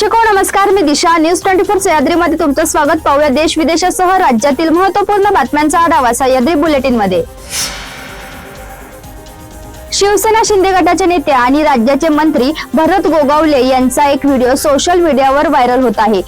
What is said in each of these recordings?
प्रेक्षको नमस्कार. मी Disha. News twenty four सह्याद्रीमध्ये तुमचं स्वागत. पाहूया देश विदेशासह राज्यातील महत्त्वपूर्ण बातम्यांचा आढावा सह्याद्री बुलेटिनमध्ये शिवसेना शिंदे गटाचे नेते आणि राज्याचे मंत्री भरत गोगावले यांचा एक व्हिडिओ सोशल मीडियावर व्हायरल होत आहे.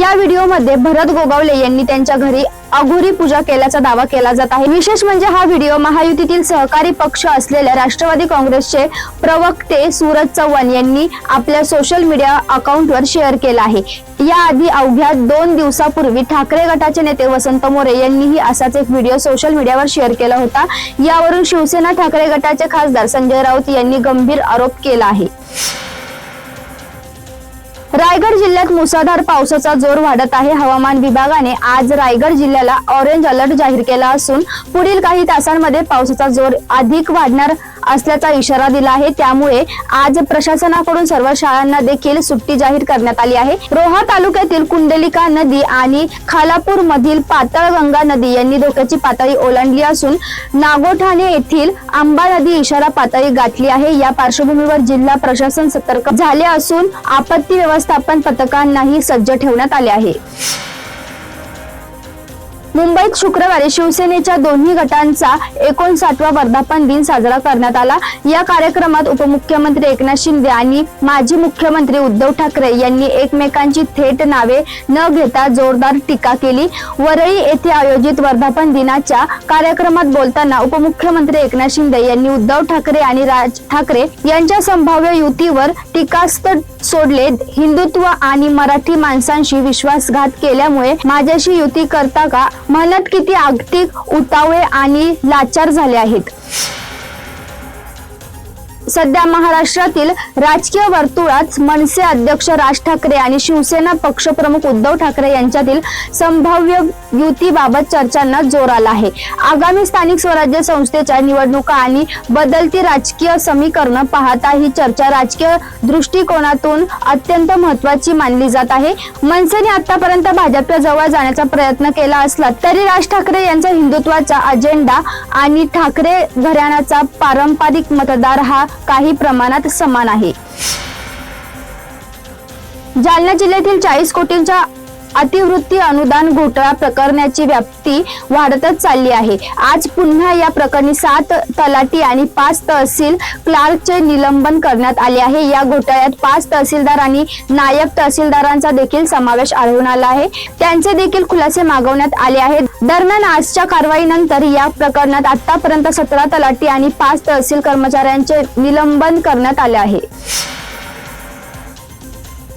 या व्हिडिओमध्ये भरत गोगावले यांनी त्यांच्या घरी अघोरी पूजा केल्याचा दावा केला जात आहे. विशेष म्हणजे हा व्हिडिओ महायुतीतील सहकारी पक्ष असलेल्या राष्ट्रवादी काँग्रेसचे प्रवक्ते सूरज चव्हाण यांनी आपल्या सोशल मीडिया अकाउंटवर शेअर केला आहे. याआधी अवघ्या दोन दिवसापूर्वी ठाकरे गटाचे नेते वसंत मोरे यांनीही असाच एक व्हिडिओ सोशल मीडियावर शेअर केला होता. यावरून शिवसेना ठाकरे गटाचे खासदार संजय राऊत यांनी गंभीर आरोप केला आहे. रायगड जिल्ह्यात मुसळधार पावसाचा जोर वाढत आहे. हवामान विभागाने आज रायगड जिल्ह्याला ऑरेंज अलर्ट जाहीर केला असून पुढील काही तासांमध्ये पावसाचा जोर अधिक वाढणार असल्याचा इशारा दिला आहे. त्यामुळे आज प्रशासनाकडून सर्व शाळांना देखील सुट्टी जाहीर करण्यात आली आहे. रोहा तालुक्यातील कुंडलिका नदी आणि खालापूर मधील पातळगंगा नदी यांनी धोक्याची पातळी ओलांडली असून नागोठाणे येथील आंबा नदी इशारा पातळी गाठली आहे. या पार्श्वभूमीवर जिल्हा प्रशासन सतर्क झाले असून आपत्ती व्यवस्थापन पथकांनाही सज्ज ठेवण्यात आले आहे. मुंबईत शुक्रवारी शिवसेनेच्या दोन्ही गटांचा एकोणसाठवा वर्धापन दिन साजरा करण्यात आला. या कार्यक्रमात उपमुख्यमंत्री एकनाथ शिंदे आणि माजी मुख्यमंत्री उद्धव ठाकरे यांनी एकमेकांची थेट नावे न घेता जोरदार टीका केली. वरळी येथे आयोजित वर्धापन दिनाच्या कार्यक्रमात बोलताना उपमुख्यमंत्री एकनाथ शिंदे यांनी उद्धव ठाकरे आणि राज ठाकरे यांच्या संभाव्य युतीवर टीकास्त्र सोडले. हिंदुत्व आणि मराठी माणसांशी विश्वासघात केल्यामुळे माझ्याशी युती करता का? मनात किती अगदी उतावळे आणि लाचार झाले आहेत? सध्या महाराष्ट्रातील राजकीय वर्तुळात मनसे अध्यक्ष राज ठाकरे आणि शिवसेना पक्षप्रमुख उद्धव ठाकरे यांच्यातील संभाव्य युतीबाबत चर्चांना जोर आला आहे. आगामी स्थानिक स्वराज्य संस्थेच्या निवडणुका आणि बदलती राजकीय समीकरण पाहता ही चर्चा राजकीय दृष्टिकोनातून अत्यंत महत्वाची मानली जात आहे. मनसेने आतापर्यंत भाजपच्या जवळ जाण्याचा प्रयत्न केला असला तरी राज ठाकरे यांचा हिंदुत्वाचा अजेंडा आणि ठाकरे घराण्याचा पारंपरिक मतदार हा काही प्रमाणात समान आहे. जालना जिल्ह्यातील चाळीस कोटींच्या अतिवृत्ती अनुदान घोटाळा प्रकरणाची व्याप्ती वाढतच चालली आहे. आज पुन्हा या प्रकरणी सात तलाठी आणि पाच तहसील क्लार्कचे निलंबन करण्यात आले आहे. या घोटाळ्यात पाच तहसीलदार आणि नायब तहसीलदारांचा देखील समावेश आढळून आला आहे. त्यांचे देखील खुलासे मागवण्यात आले आहेत. दरम्यान आजच्या कारवाईनंतर या प्रकरणात आतापर्यंत सतरा तलाठी आणि पाच तहसील कर्मचाऱ्यांचे निलंबन करण्यात आले आहे.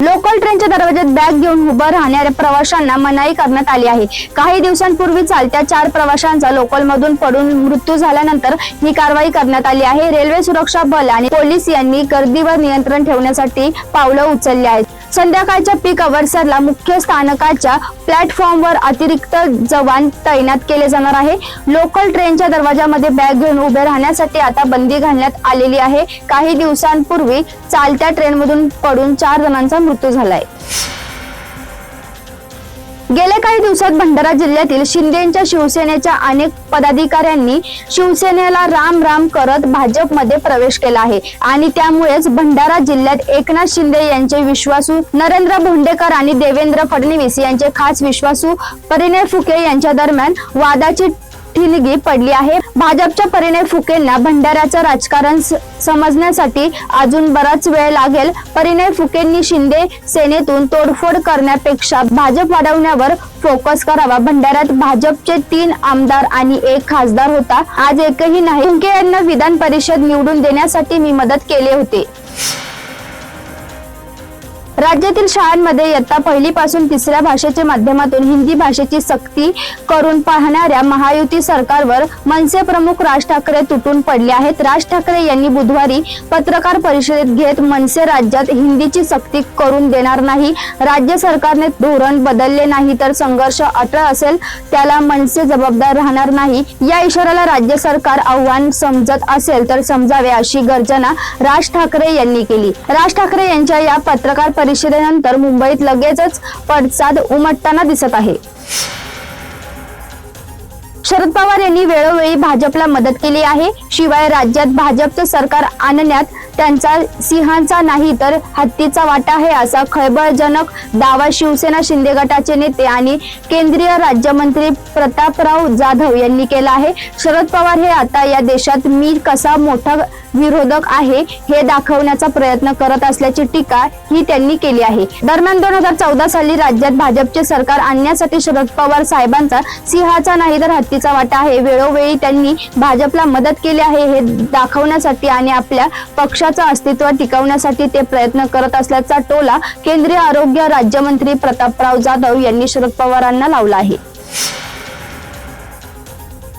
लोकल ट्रेनच्या दरवाज्यात बॅग घेऊन उभं राहणाऱ्या प्रवाशांना मनाई करण्यात आली आहे. काही दिवसांपूर्वी चालत्या चार प्रवाशांचा लोकलमधून पडून मृत्यू झाल्यानंतर ही कारवाई करण्यात आली आहे. रेल्वे सुरक्षा बल आणि पोलीस यांनी गर्दीवर नियंत्रण ठेवण्यासाठी पावलं उचलली आहेत. संध्याकाळच्या पीक अवर्सरला मुख्य स्थानकाच्या प्लॅटफॉर्मवर अतिरिक्त जवान तैनात केले जाणार आहे. लोकल ट्रेनच्या दरवाजामध्ये बॅग घेऊन उभे राहण्यासाठी आता बंदी घालण्यात आलेली आहे. काही दिवसांपूर्वी चालत्या ट्रेनमधून पडून चार जणांचा मृत्यू झालाय. गेल्या काही दिवसात भंडारा जिल्ह्यातील शिंदेच्या शिवसेनेच्या अनेक पदाधिकाऱ्यांनी शिवसेनेला राम राम करत भाजपमध्ये प्रवेश केला आहे. आणि त्यामुळेच भंडारा जिल्ह्यात एकनाथ शिंदे यांचे विश्वासू नरेंद्र भोंडेकर आणि देवेंद्र फडणवीस यांचे खास विश्वासू परिणय फुके यांच्या दरम्यान वादाची ठिणगी पडली आहे. भाजपच्या परिणय फुकेंना भंडाऱ्याचं राजकारण समजण्यासाठी अजून बराच वेळ लागेल. परिणय फुकेंनी शिंदे सेनेतून तोडफोड करण्यापेक्षा भाजप वाढवण्यावर फोकस करावा. भंडाऱ्यात भाजपचे तीन आमदार आणि एक खासदार होता. आज एकही नाही. फुके यांना विधान परिषद निवडून देण्यासाठी मी मदत केले होते. राज्यातील शाळांमध्ये इयत्ता पहिलीपासून तिसऱ्या भाषेच्या माध्यमातून हिंदी भाषेची सक्ती करून पाहणाऱ्या महायुती सरकारवर मनसे प्रमुख राज ठाकरे तुटून पडले आहेत. राज ठाकरे यांनी बुधवारी पत्रकार परिषदेत घेत मनसे राज्यात हिंदीची सक्ती करून देणार नाही. राज्य सरकारने धोरण बदलले नाही तर संघर्ष अटळ असेल त्याला मनसे जबाबदार राहणार नाही. या इशाऱ्याला राज्य सरकार आव्हान समजत असेल तर समजावे अशी गर्जना राज ठाकरे यांनी केली. राज ठाकरे यांच्या या पत्रकार परिषदेनंतर मुंबईत लगेचच पडसाद उमटताना दिसत आहे. शरद पवार यांनी वेळोवेळी भाजपला मदत केली आहे. शिवाय राज्यात भाजपचं सरकार आणण्यात त्यांचा सिंहांचा नाही तर हत्तीचा वाटा आहे असा खळबळजनक दावा शिवसेना शिंदे गटाचे नेते आणि केंद्रीय राज्यमंत्री प्रतापराव जाधव यांनी केला आहे. शरद पवार हे आता या देशात मी कसा मोठा विरोधक आहे हे दाखवण्याचा प्रयत्न करत असल्याची टीका ही त्यांनी केली आहे. दरम्यान दोन हजार चौदा साली राज्यात भाजपचे सरकार आणण्यासाठी शरद पवार साहेबांचा सिंहाचा नाही तर हत्तीचा वाटा आहे. वेळोवेळी त्यांनी भाजपला मदत केली आहे हे दाखवण्यासाठी आणि आपल्या पक्षाचं अस्तित्व टिकवण्यासाठी ते प्रयत्न करत असल्याचा टोला केंद्रीय आरोग्य राज्यमंत्री प्रतापराव जाधव यांनी शरद पवारांना लावला आहे.